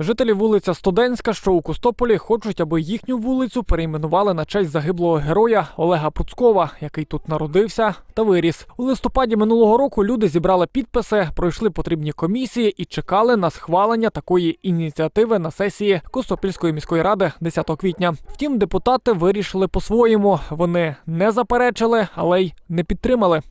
Жителі вулиця Студентська, що у Костополі, хочуть, аби їхню вулицю перейменували на честь загиблого героя Олега Пруцкова, який тут народився та виріс. У листопаді минулого року люди зібрали підписи, пройшли потрібні комісії і чекали на схвалення такої ініціативи на сесії Костопільської міської ради 10 квітня. Втім, депутати вирішили по-своєму. Вони не заперечили, але й не підтримали.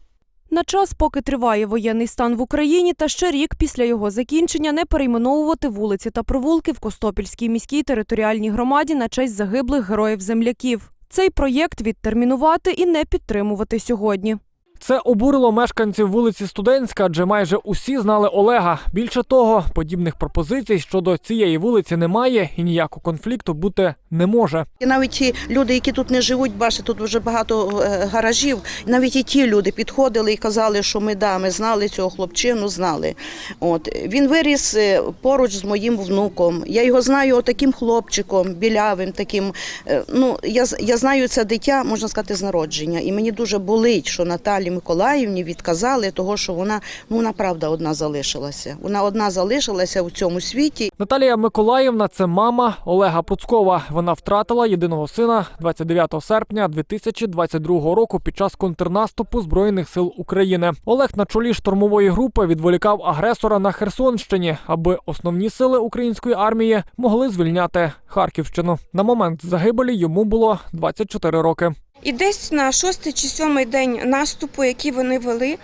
На час, поки триває воєнний стан в Україні, та ще рік після його закінчення не перейменовувати вулиці та провулки в Костопільській міській територіальній громаді на честь загиблих героїв земляків. Цей проєкт відтермінувати і не підтримувати сьогодні. Це обурило мешканців вулиці Студентська, адже майже усі знали Олега. Більше того, подібних пропозицій щодо цієї вулиці немає і ніякого конфлікту бути не може. І навіть ті люди, які тут не живуть, бачите, тут вже багато е, гаражів. Навіть і ті люди підходили і казали, що ми да, ми знали цього хлопчину, знали. От він виріс е, поруч з моїм внуком. Я його знаю таким хлопчиком, білявим, таким. е, Ну я я знаю це дитя, можна сказати, з народження. І мені дуже болить, що Наталі Миколаївні відказали, того що вона ну вона правда одна залишилася. Вона одна залишилася у цьому світі. Наталія Миколаївна це мама Олега Пруцкова. Вона втратила єдиного сина 29 серпня 2022 року під час контрнаступу збройних сил України. Олег на чолі штурмової групи відволікав агресора на Херсонщині, аби основні сили української армії могли звільняти Харківщину. На момент загибелі йому було 24 роки. І десь на шостий чи сьомий день наступу, який вони вели,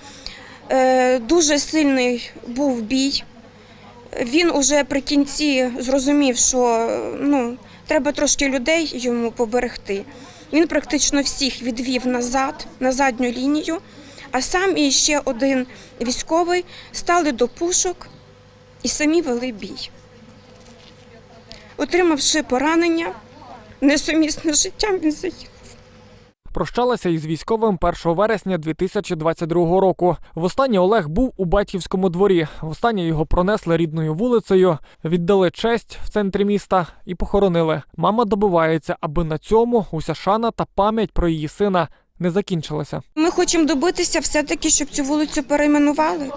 е, дуже сильний був бій. Він уже при кінці зрозумів, що ну, треба трошки людей йому поберегти. Він практично всіх відвів назад, на задню лінію, а сам і ще один військовий стали до пушок і самі вели бій. Отримавши поранення, несумісне з життям, він заїхав. Прощалася із військовим 1 вересня 2022 року. Востаннє Олег був у батьківському дворі. Востаннє його пронесли рідною вулицею, віддали честь в центрі міста і похоронили. Мама добивається, аби на цьому уся шана та пам'ять про її сина не закінчилася. Ми хочемо добитися все-таки, щоб цю вулицю перейменували.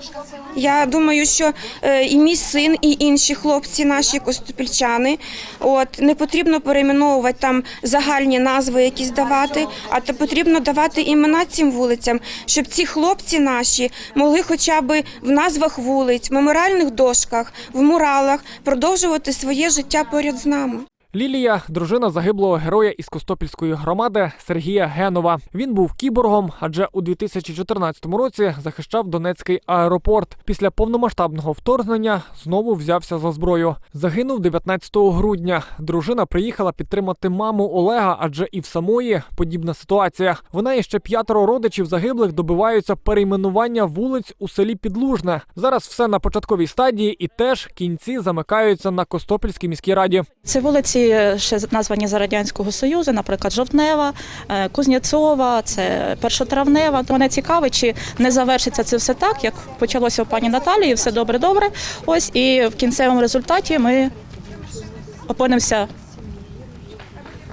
Я думаю, що е, і мій син, і інші хлопці, наші костопільчани, от не потрібно перейменовувати там загальні назви, якісь давати, а то потрібно давати імена цим вулицям, щоб ці хлопці наші могли хоча б в назвах вулиць, меморіальних дошках, в муралах продовжувати своє життя поряд з нами. Лілія, дружина загиблого героя із Костопільської громади Сергія Генова. Він був кіборгом, адже у 2014 році захищав Донецький аеропорт. Після повномасштабного вторгнення знову взявся за зброю. Загинув 19 грудня. Дружина приїхала підтримати маму Олега, адже і в самої подібна ситуація. Вона і ще п'ятеро родичів загиблих добиваються перейменування вулиць у селі Підлужне. Зараз все на початковій стадії, і теж кінці замикаються на Костопільській міській раді. Ці вулиці ще названі за радянського союзу, наприклад, Жовтнева, е, Кузнєцова, це першотравнева. Мене цікавить, чи не завершиться це все так, як почалося у пані Наталії, все добре-добре. Ось і в кінцевому результаті ми опинимося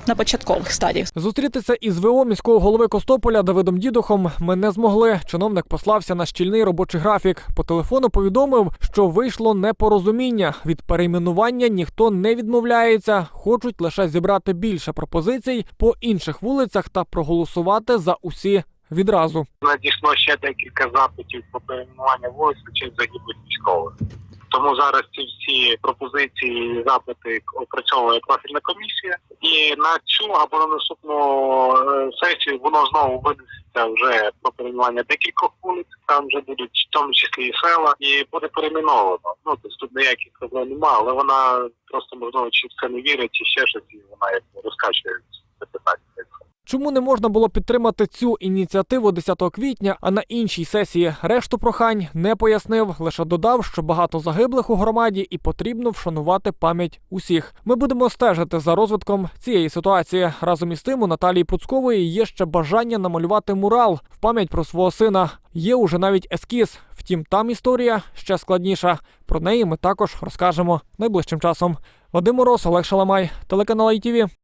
на початкових стадіях. Зустрітися із ВО міського голови Костополя Давидом Дідухом ми не змогли. Чиновник послався на щільний робочий графік. По телефону повідомив, що вийшло непорозуміння. Від перейменування ніхто не відмовляється. Хочуть лише зібрати більше пропозицій по інших вулицях та проголосувати за усі відразу. надійшло ще декілька запитів про перейменування вулиць честь загиблих військових. Тому зараз ці всі пропозиції і запити опрацьовує профільна комісія, і на цю або на наступну е, сесію воно знову винесеться вже про перейменування декількох вулиць. Там вже будуть в тому числі і села, і буде перейменовано. Ну тобто тут ніяких проблем немає, але вона просто можливо чи це не вірить, чи ще щось, і вона як розкачує це питання. Чому не можна було підтримати цю ініціативу 10 квітня, а на іншій сесії решту прохань не пояснив, лише додав, що багато загиблих у громаді і потрібно вшанувати пам'ять усіх. Ми будемо стежити за розвитком цієї ситуації. Разом із тим у Наталії Пруцкової є ще бажання намалювати мурал в пам'ять про свого сина. Є уже навіть ескіз. Втім, там історія ще складніша. Про неї ми також розкажемо найближчим часом. Вадим Мороз, Олег Шаламай, телеканал ITV.